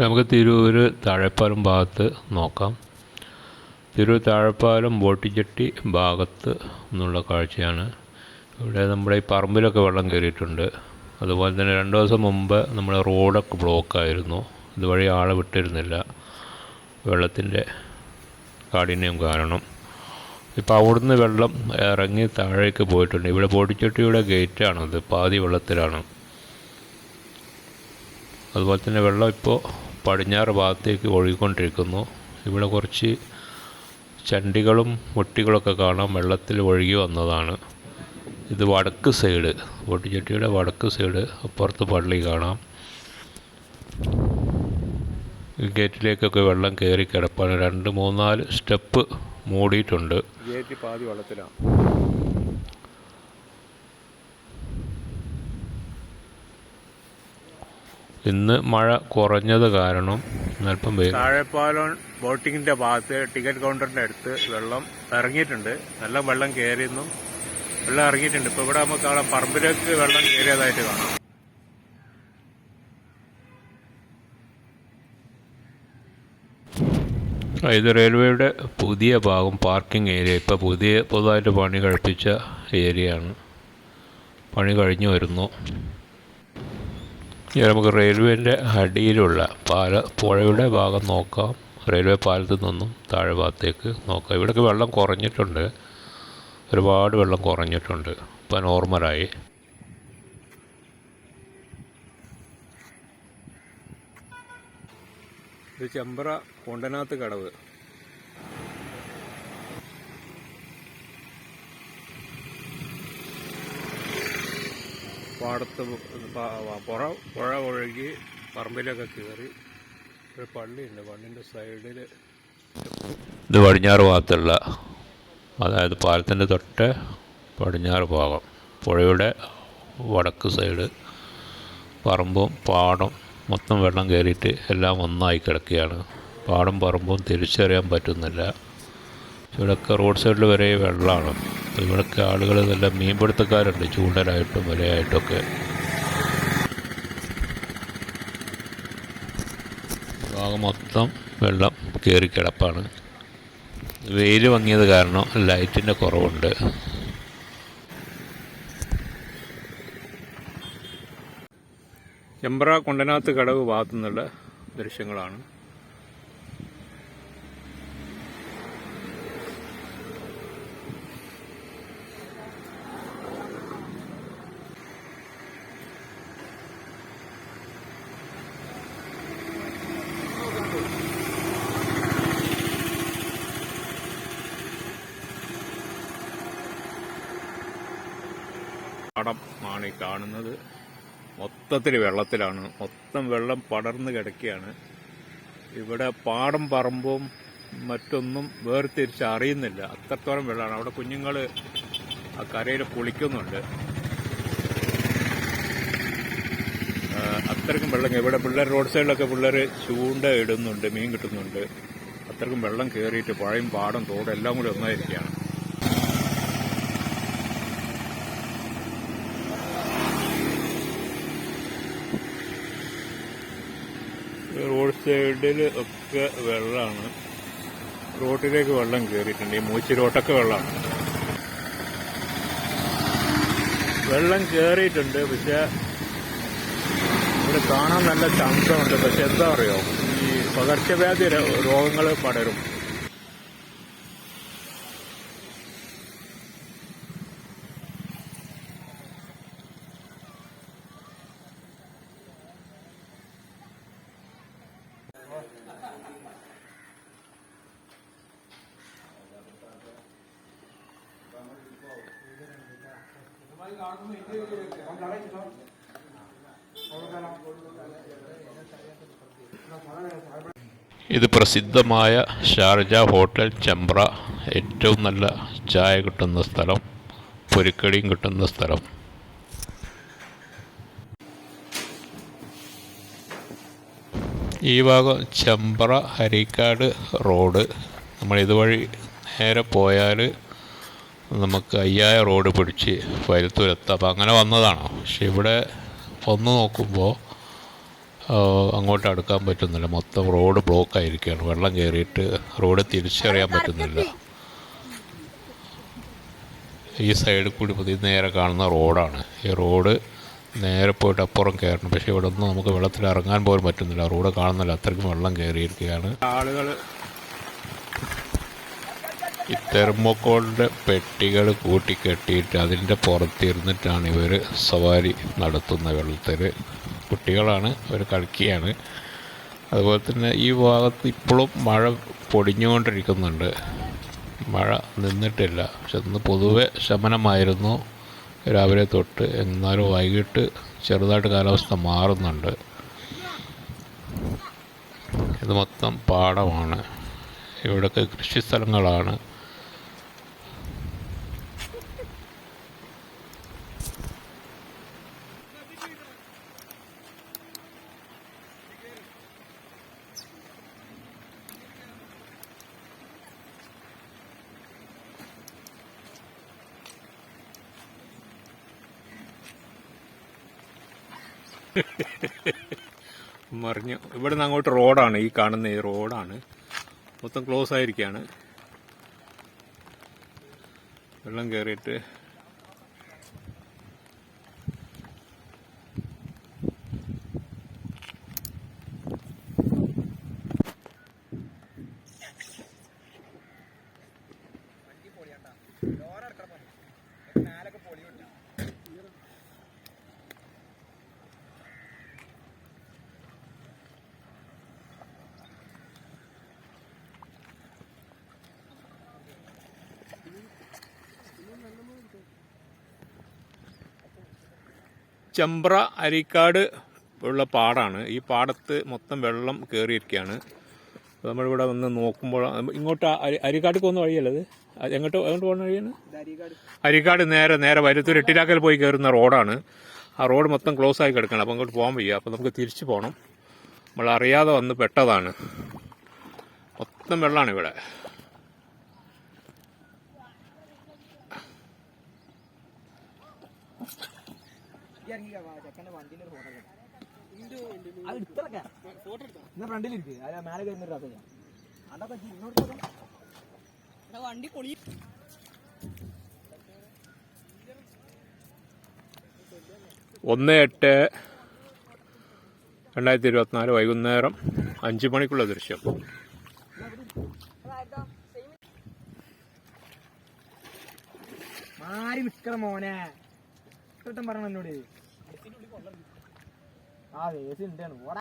നമുക്ക് തിരൂർ താഴെപ്പാലം ഭാഗത്ത് നോക്കാം. തിരൂർ താഴെപ്പാലം ബോട്ടിച്ചട്ടി ഭാഗത്ത് നിന്നുള്ള കാഴ്ചയാണ്. ഇവിടെ നമ്മുടെ ഈ പറമ്പിലൊക്കെ വെള്ളം കയറിയിട്ടുണ്ട്. അതുപോലെ തന്നെ രണ്ട് ദിവസം മുമ്പ് നമ്മുടെ റോഡൊക്കെ ബ്ലോക്കായിരുന്നു ഇതുവഴി ആളെ വിട്ടിരുന്നില്ല. വെള്ളത്തിന്റെ കാഠിന്യം കാരണം. ഇപ്പോൾ അവിടുന്ന് വെള്ളം ഇറങ്ങി താഴേക്ക് പോയിട്ടുണ്ട്. ഇവിടെ ബോട്ടിച്ചട്ടിയുടെ ഗേറ്റാണത് പാതി വെള്ളത്തിലാണ്. അതുപോലെ തന്നെ വെള്ളം ഇപ്പോൾ പടിഞ്ഞാറ് ഭാഗത്തേക്ക് ഒഴുകിക്കൊണ്ടിരിക്കുന്നു. ഇവിടെ കുറച്ച് ചണ്ടികളും മുട്ടികളൊക്കെ കാണാം. വെള്ളത്തിൽ ഒഴുകി വന്നതാണ്. ഇത് വടക്ക് സൈഡ് ഓട്ടിച്ചട്ടിയുടെ വടക്ക് സൈഡ് അപ്പുറത്ത് പള്ളി കാണാം. ഗേറ്റിലേക്കൊക്കെ വെള്ളം കയറി കിടപ്പാണ്. രണ്ട് മൂന്നാൽ സ്റ്റെപ്പ് മൂടിയിട്ടുണ്ട്. ഗേറ്റ് പാതി വെള്ളത്തിലാണ്. ഇന്ന് മഴ കുറഞ്ഞത് കാരണം അല്പം വേ താഴെപ്പാലോൺ ബോട്ടിങ്ങിന്റെ ഭാഗത്ത് ടിക്കറ്റ് കൗണ്ടറിന്റെ അടുത്ത് വെള്ളം ഇറങ്ങിയിട്ടുണ്ട്. നല്ല വെള്ളം കയറിയെന്നും വെള്ളം ഇറങ്ങിയിട്ടുണ്ട്. ഇപ്പൊ ഇവിടെ നമുക്ക് കാണാം പറമ്പിലേക്ക് വെള്ളം കയറിയതായിട്ട് കാണാം. ഇത് റെയിൽവേയുടെ പുതിയ ഭാഗം പാർക്കിംഗ് ഏരിയ. ഇപ്പോൾ പുതിയ പുതുതായിട്ട് പണി കഴിപ്പിച്ച ഏരിയയാണ്. പണി കഴിഞ്ഞു വരുന്നു. ഇനി നമുക്ക് റെയിൽവേന്റെ അടിയിലുള്ള പാല പുഴയുടെ ഭാഗം നോക്കാം. റെയിൽവേ പാലത്തിൽ നിന്നും താഴെ ഭാഗത്തേക്ക് നോക്കാം. ഇവിടെയൊക്കെ വെള്ളം കുറഞ്ഞിട്ടുണ്ട്. ഒരുപാട് വെള്ളം കുറഞ്ഞിട്ടുണ്ട്. ഇപ്പം നോർമലായി. ഇത് ചെമ്പ്ര കൊണ്ടനാത്ത് കടവ്. പാടത്ത് പുറ പുഴ ഒഴുകി പറമ്പിലൊക്കെ കയറി ഒരു പള്ളിയുണ്ട്. പള്ളിന്റെ സൈഡിൽ ഇത് പടിഞ്ഞാറ് ഭാഗത്തുള്ള അതായത് പാലത്തിന്റെ തൊട്ട് പടിഞ്ഞാറ് ഭാഗം. പുഴയുടെ വടക്ക് സൈഡ് പറമ്പും പാടം മൊത്തം വെള്ളം കയറിയിട്ട് എല്ലാം ഒന്നായി കിടക്കുകയാണ്. പാടം പറമ്പും തിരിച്ചറിയാൻ പറ്റുന്നില്ല. ഇവിടെയൊക്കെ റോഡ് സൈഡിൽ വരെ വെള്ളമാണ് ഇവിടെയൊക്കെ ആളുകൾ നല്ല മീൻപിടുത്തക്കാരുണ്ട് ചൂണ്ടലായിട്ടും വലയായിട്ടൊക്കെ ഭാഗം മൊത്തം വെള്ളം കയറി കിടപ്പാണ്. വെയിൽ വങ്ങിയത് കാരണം ലൈറ്റിന്റെ കുറവുണ്ട്. എംബ്ര കൊണ്ടനാത്ത് കടവ് ഭാഗത്തു നിന്നുള്ള ദൃശ്യങ്ങളാണ്. പാടം ആണ് ഈ കാണുന്നത്. മൊത്തത്തിൽ വെള്ളത്തിലാണ്. മൊത്തം വെള്ളം പടർന്ന് കിടക്കുകയാണ്. ഇവിടെ പാടം പറമ്പും മറ്റൊന്നും വേർതിരിച്ച് അറിയുന്നില്ല. അത്രത്തോളം വെള്ളമാണ്. അവിടെ കുഞ്ഞുങ്ങൾ ആ കരയിൽ കുളിക്കുന്നുണ്ട്. അത്രക്കും വെള്ളം ഇവിടെ പിള്ളേർ റോഡ് സൈഡിലൊക്കെ പിള്ളേർ ചൂണ്ട ഇടുന്നുണ്ട് മീൻ കിട്ടുന്നുണ്ട്. അത്രക്കും വെള്ളം കയറിയിട്ട് പഴയും പാടം തോടും എല്ലാം കൂടി ഒന്നായിരിക്കുകയാണ് റോഡ് സൈഡിൽ ഒക്കെ വെള്ളമാണ്. റോട്ടിലേക്ക് വെള്ളം കയറിയിട്ടുണ്ട് ഈ മൂച്ചി റോട്ടൊക്കെ വെള്ളമാണ്. വെള്ളം കയറിയിട്ടുണ്ട് പക്ഷെ ഇവിടെ കാണാൻ നല്ല ചന്തമുണ്ട്. പക്ഷെ എന്താ പറയുക ഈ പകർച്ചവ്യാധി രോഗങ്ങൾ പടരും. ഇത് പ്രസിദ്ധമായ ഷാർജ ഹോട്ടൽ ചെമ്പ്ര. ഏറ്റവും നല്ല ചായ കിട്ടുന്ന സ്ഥലം പൊരിക്കടിയും കിട്ടുന്ന സ്ഥലം. ഈ ഭാഗം ചെമ്പ്ര ഹരിക്കാട് റോഡ്. നമ്മൾ ഇതുവഴി നേരെ പോയാൽ നമുക്ക് അയ്യായ റോഡ് പിടിച്ച് വയലത്തൂരെത്താം. അപ്പം അങ്ങനെ വന്നതാണോ. പക്ഷെ ഇവിടെ ഒന്ന് നോക്കുമ്പോൾ അങ്ങോട്ട് അടുക്കാൻ പറ്റുന്നില്ല. മൊത്തം റോഡ് ബ്ലോക്ക് ആയിരിക്കുകയാണ്. വെള്ളം കയറിയിട്ട് റോഡ് തിരിച്ചറിയാൻ പറ്റുന്നില്ല. ഈ സൈഡിൽ കൂടി പുതിയ നേരെ കാണുന്ന റോഡാണ്. ഈ റോഡ് നേരെ പോയിട്ട് അപ്പുറം കയറണം. പക്ഷേ ഇവിടെ ഒന്നും നമുക്ക് വെള്ളത്തിൽ ഇറങ്ങാൻ പോലും പറ്റുന്നില്ല. റോഡ് കാണുന്നില്ല. അത്രയ്ക്കും വെള്ളം കയറിയിരിക്കുകയാണ്. ആളുകൾ ഈ തെർമോക്കോളിന്റെ പെട്ടികൾ കൂട്ടിക്കെട്ടിയിട്ട് അതിന്റെ പുറത്തിരുന്നിട്ടാണ് ഇവർ സവാരി നടത്തുന്ന വെള്ളത്തിൽ കുട്ടികളാണ് ഇവർ കളിക്കുകയാണ് അതുപോലെ തന്നെ ഈ ഭാഗത്ത് ഇപ്പോഴും മഴ പൊടിഞ്ഞുകൊണ്ടിരിക്കുന്നുണ്ട്. മഴ നിന്നിട്ടില്ല. പക്ഷെ ഇന്ന് പൊതുവെ ശമനമായിരുന്നു. രാവിലെ തൊട്ട് എന്നാലും വൈകിട്ട് ചെറുതായിട്ട് കാലാവസ്ഥ മാറുന്നുണ്ട്. ഇത് മൊത്തം പാടമാണ്. ഇവിടെയൊക്കെ കൃഷി മറിഞ്ഞു. ഇവിടെ നിന്ന് അങ്ങോട്ട് റോഡാണ് ഈ കാണുന്ന ഈ റോഡാണ്. മൊത്തം ക്ലോസ് ആയിരിക്കുകയാണ് വെള്ളം കയറിയിട്ട് ചെമ്പ്ര അരിക്കാട് ഉള്ള പാടാണ്. ഈ പാടത്ത് മൊത്തം വെള്ളം കയറിയിരിക്കുകയാണ് നമ്മളിവിടെ വന്ന് നോക്കുമ്പോൾ ഇങ്ങോട്ട് അരി അരിക്കാട് പോകുന്ന വഴിയല്ലത് എങ്ങോട്ട് എങ്ങോട്ട് പോകുന്ന വഴിയാണ്? അരിക്കാട് നേരെ നേരെ വരത്തൂർ എട്ടിലാക്കൽ പോയി കയറുന്ന റോഡാണ്. ആ റോഡ് മൊത്തം ക്ലോസ് ആയി കിടക്കണം അപ്പോൾ അങ്ങോട്ട് പോകാൻ വയ്യ. അപ്പോൾ നമുക്ക് തിരിച്ചു പോകണം നമ്മൾ അറിയാതെ വന്ന് പെട്ടതാണ്. മൊത്തം വെള്ളമാണ് ഇവിടെ. അത് എടുത്തിറക്കാം എന്നാ ഫ്രണ്ടിലിരിക്ക്. അല്ല മേലെ കയറുന്ന രസം ഞാൻ. അതൊക്കെ ഇങ്ങോട്ട് വണ്ടി പൊളി. ഒന്ന് എട്ട് രണ്ടായിരത്തി ഇരുപത്തിനാല് വൈകുന്നേരം അഞ്ച് മണിക്കുള്ള ദൃശ്യം. മാറി നിക്കണം മോനെ. പറഞ്ഞോട് പറഞ്ഞ എന്നോട്. ആ വേസി ഉണ്ടാണ് ഓടാ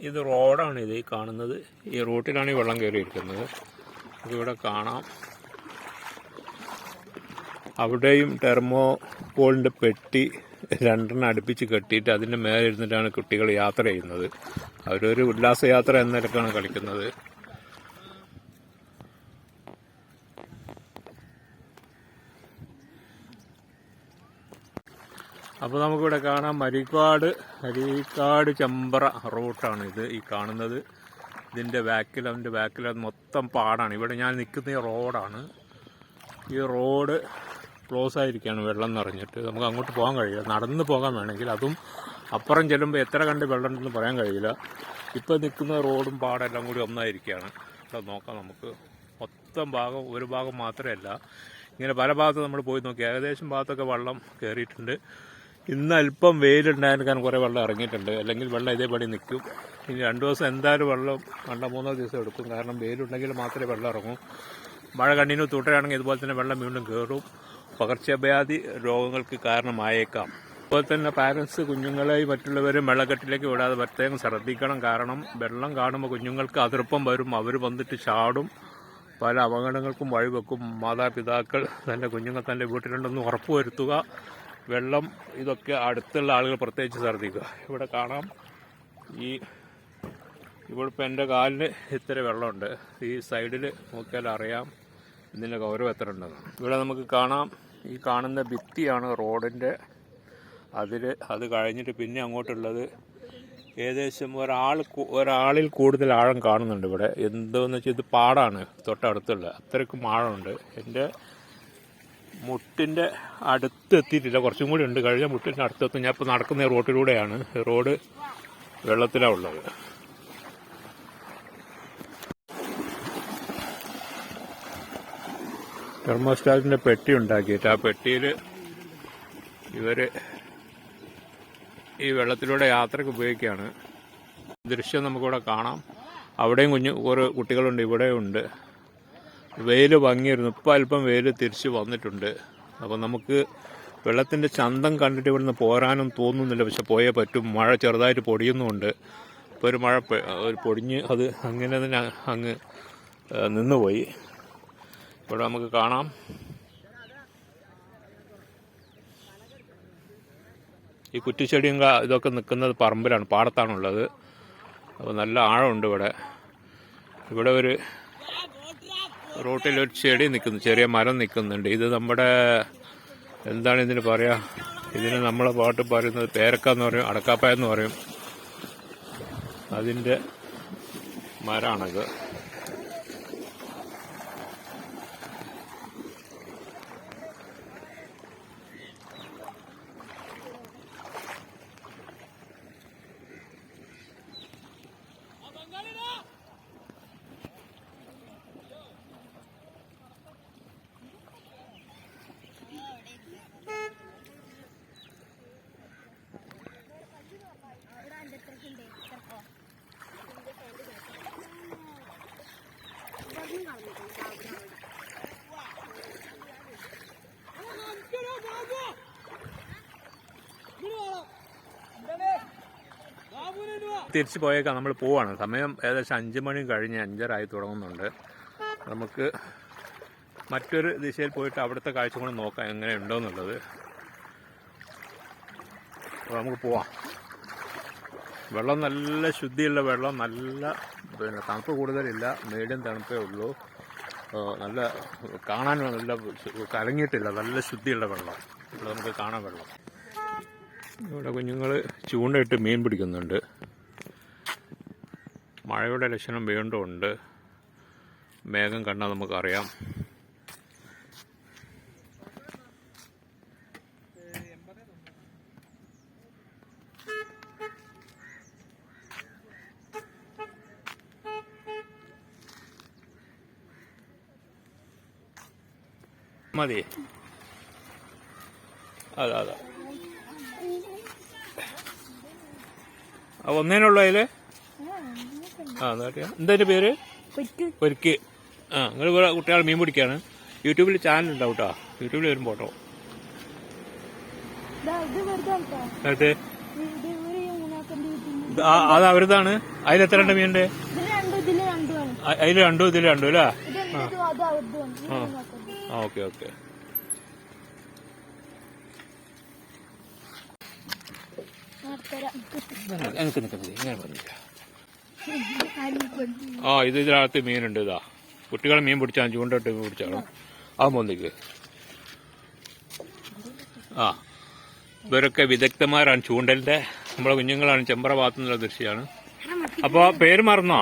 ഇത് റോഡാണ് ഇത് ഈ കാണുന്നത്. ഈ റൂട്ടിലാണ് ഈ വെള്ളം കയറിയിരിക്കുന്നത്. ഇതിവിടെ കാണാം. അവിടെയും ടെർമോ പോളിന്റെ പെട്ടി രണ്ടെണ്ണം അടുപ്പിച്ച് കെട്ടിയിട്ട് അതിന്റെ മേലെ ഇരുന്നിട്ടാണ് കുട്ടികൾ യാത്ര ചെയ്യുന്നത്. അവരൊരു ഉല്ലാസയാത്ര എന്ന നിലക്കാണ് കളിക്കുന്നത്. അപ്പോൾ നമുക്കിവിടെ കാണാം അരിക്കാട് അരിക്കാട് ചെമ്പറ റൂട്ടാണ് ഇത് ഈ കാണുന്നത്. ഇതിന്റെ ബാക്കിൽ അതിന്റെ ബാക്കിൽ അത് മൊത്തം പാടാണ്. ഇവിടെ ഞാൻ നിൽക്കുന്ന ഈ റോഡാണ്. ഈ റോഡ് ക്ലോസ് ആയിരിക്കുകയാണ് വെള്ളം നിറഞ്ഞിട്ട്. നമുക്ക് അങ്ങോട്ട് പോകാൻ കഴിയില്ല. നടന്ന് പോകാൻ വേണമെങ്കിൽ അതും അപ്പുറം ചെല്ലുമ്പോൾ എത്ര കണ്ട് വെള്ളമുണ്ടെന്ന് പറയാൻ കഴിയില്ല. ഇപ്പോൾ നിൽക്കുന്ന റോഡും പാടെല്ലാം കൂടി ഒന്നായിരിക്കുകയാണ് ഇവിടെ നോക്കാം നമുക്ക്. മൊത്തം ഭാഗം ഒരു ഭാഗം മാത്രമല്ല. ഇങ്ങനെ പല ഭാഗത്ത് നമ്മൾ പോയി നോക്കി. ഏകദേശം ഭാഗത്തൊക്കെ വെള്ളം കയറിയിട്ടുണ്ട് ഇന്ന് അല്പം വെയിലുണ്ടായിരിക്കാൻ കുറേ വെള്ളം ഇറങ്ങിയിട്ടുണ്ട്. അല്ലെങ്കിൽ വെള്ളം ഇതേപടി നിൽക്കും. ഇനി രണ്ട് ദിവസം എന്തായാലും വെള്ളം രണ്ടോ മൂന്നോ ദിവസം എടുക്കും. കാരണം വെയിലുണ്ടെങ്കിൽ മാത്രമേ വെള്ളം ഇറങ്ങൂ. മഴ കണ്ടിന്യൂ തുടരുകയാണെങ്കിൽ ഇതുപോലെ തന്നെ വെള്ളം വീണ്ടും കയറും പകർച്ചവ്യാധി രോഗങ്ങൾക്ക് കാരണമായേക്കാം. അതുപോലെ തന്നെ പാരൻസ് കുഞ്ഞുങ്ങളെയും മറ്റുള്ളവരും വെള്ളക്കെട്ടിലേക്ക് വിടാതെ പ്രത്യേകം ശ്രദ്ധിക്കണം. കാരണം വെള്ളം കാണുമ്പോൾ കുഞ്ഞുങ്ങൾക്ക് അതിർപ്പം വരും. അവർ വന്നിട്ട് ചാടും. പല അപകടങ്ങൾക്കും വഴിവെക്കും മാതാപിതാക്കൾ തന്റെ കുഞ്ഞുങ്ങൾ തന്റെ വീട്ടിലുണ്ടെന്ന് ഉറപ്പുവരുത്തുക വെള്ളം ഇതൊക്കെ അടുത്തുള്ള ആളുകൾ പ്രത്യേകിച്ച് ശ്രദ്ധിക്കുക. ഇവിടെ കാണാം. ഈ ഇവിടെ ഇപ്പം എന്റെ കാലിന് ഇത്ര വെള്ളമുണ്ട്. ഈ സൈഡിൽ നോക്കിയാൽ അറിയാം. ഇതിന്റെ ഗൗരവം എത്ര ഉണ്ടെന്ന് ഇവിടെ നമുക്ക് കാണാം. ഈ കാണുന്ന ഭിത്തിയാണ് റോഡിന്റെ അതിൽ അത് കഴിഞ്ഞിട്ട് പിന്നെ അങ്ങോട്ടുള്ളത് ഏകദേശം ഒരാൾ ഒരാളിൽ കൂടുതൽ ആഴം കാണുന്നുണ്ട് ഇവിടെ. എന്തോന്ന് വെച്ചാൽ ഇത് പാടാണ് തൊട്ടടുത്തുള്ള. അത്രയ്ക്കും ആഴമുണ്ട്. എന്റെ മുട്ടിന്റെ അടുത്ത് എത്തിയിട്ടില്ല. കുറച്ചും കൂടി ഉണ്ട്. കഴിഞ്ഞ മുട്ടിന്റെ അടുത്തെത്തും. ഞാൻ ഇപ്പോൾ നടക്കുന്ന റോഡിലൂടെയാണ്. റോഡ് വെള്ളത്തിലാണ് ഉള്ളത്. തെർമോസ്റ്റാറ്റിന്റെ പെട്ടി ഉണ്ടാക്കിയിട്ട് ആ പെട്ടിയിൽ ഇവർ ഈ വെള്ളത്തിലൂടെ യാത്രയ്ക്ക് ഉപയോഗിക്കുകയാണ്. ദൃശ്യം നമുക്കിവിടെ കാണാം. അവിടെയും കുഞ്ഞു കുറേ കുട്ടികളുണ്ട് ഇവിടെയും ഉണ്ട്. വെയിൽ ഭംഗിയായിരുന്നു. ഇപ്പം അല്പം വെയിൽ തിരിച്ച് വന്നിട്ടുണ്ട്. അപ്പോൾ നമുക്ക് വെള്ളത്തിന്റെ ചന്തം കണ്ടിട്ട് ഇവിടുന്ന് പോരാനും തോന്നുന്നില്ല. പക്ഷെ പോയേ പറ്റും. മഴ ചെറുതായിട്ട് പൊടിയുന്നുമുണ്ട്. ഇപ്പോൾ ഒരു മഴ ഒരു പൊടിഞ്ഞ് അത് അങ്ങനെ തന്നെ അങ്ങ് നിന്നുപോയി. ഇവിടെ നമുക്ക് കാണാം. ഈ കുറ്റിച്ചെടിയും ഇതൊക്കെ നിൽക്കുന്നത് പറമ്പിലാണ് പാടത്താണുള്ളത്. അപ്പോൾ നല്ല ആഴമുണ്ട് ഇവിടെ. ഇവിടെ ഒരു റോട്ടിൽ ഒരു ചെടി നിൽക്കുന്നു ചെറിയ മരം നിൽക്കുന്നുണ്ട്. ഇത് നമ്മുടെ എന്താണ് ഇതിന് പറയുക ഇതിന് നമ്മളെ പാട്ട് പറയുന്നത് പേരക്ക എന്ന് പറയും അടക്കാപ്പ എന്ന് പറയും. അതിന്റെ മരമാണിത് തിരിച്ചു പോയേക്കാം. നമ്മൾ പോവാണ്. സമയം ഏകദേശം അഞ്ച് മണി കഴിഞ്ഞ് അഞ്ചരായി തുടങ്ങുന്നുണ്ട്. നമുക്ക് മറ്റൊരു ദിശയിൽ പോയിട്ട് അവിടുത്തെ കാഴ്ച കൂടെ നോക്കാം എങ്ങനെ ഉണ്ടോയെന്നുള്ളത് അപ്പോൾ നമുക്ക് പോവാം. വെള്ളം നല്ല ശുദ്ധിയുള്ള വെള്ളം നല്ല പിന്നെ തണുപ്പ് കൂടുതലില്ല. മീഡിയം തണുപ്പേ ഉള്ളൂ. നല്ല കാണാൻ നല്ല കലങ്ങിയിട്ടില്ല നല്ല ശുദ്ധിയുള്ള വെള്ളം. ഇവിടെ നമുക്ക് കാണാൻ വെള്ളം. ഇവിടെ കുഞ്ഞുങ്ങൾ ചൂണ്ടയിട്ട് മീൻ പിടിക്കുന്നുണ്ട്. മഴയുടെ ലക്ഷണം വീണ്ടും ഉണ്ട്. മേഘം കണ്ടാൽ നമുക്കറിയാം. മതി. അതെ അതെ. ഒന്നേനുള്ള അതിൽ? ആ എന്താ പേര്? പൊരിക്ക്. ആ നിങ്ങൾ ഇവിടെ കുട്ടികൾ മീൻ പിടിക്കാണ്. യൂട്യൂബിൽ ചാനൽ ഉണ്ടാവും കേട്ടോ. യൂട്യൂബിൽ വരും ഫോട്ടോ. അതെ ആ- അവരുതാണ്. അതിൽ എത്ര രണ്ട് മീനുണ്ട്? അതിൽ രണ്ടും ഇതിൽ രണ്ടും അല്ലേ? ഇത് ആ ഓക്കെ ഓക്കെ. ആ ഇത് ഇതിനകത്ത് മീനുണ്ട് ഇതാ. കുട്ടികൾ മീൻ പിടിച്ചാൽ ചൂണ്ടിട്ട് മീൻ പിടിച്ചാണ്? ആ മോന്തിക്ക് ആ ഇവരൊക്കെ വിദഗ്ധന്മാരാണ് ചൂണ്ടലിന്റെ നമ്മളെ കുഞ്ഞുങ്ങളാണ് ചെമ്പറ ഭാഗത്തുനിന്നുള്ള ദൃശ്യമാണ് അപ്പോൾ പേര് മറന്നോ?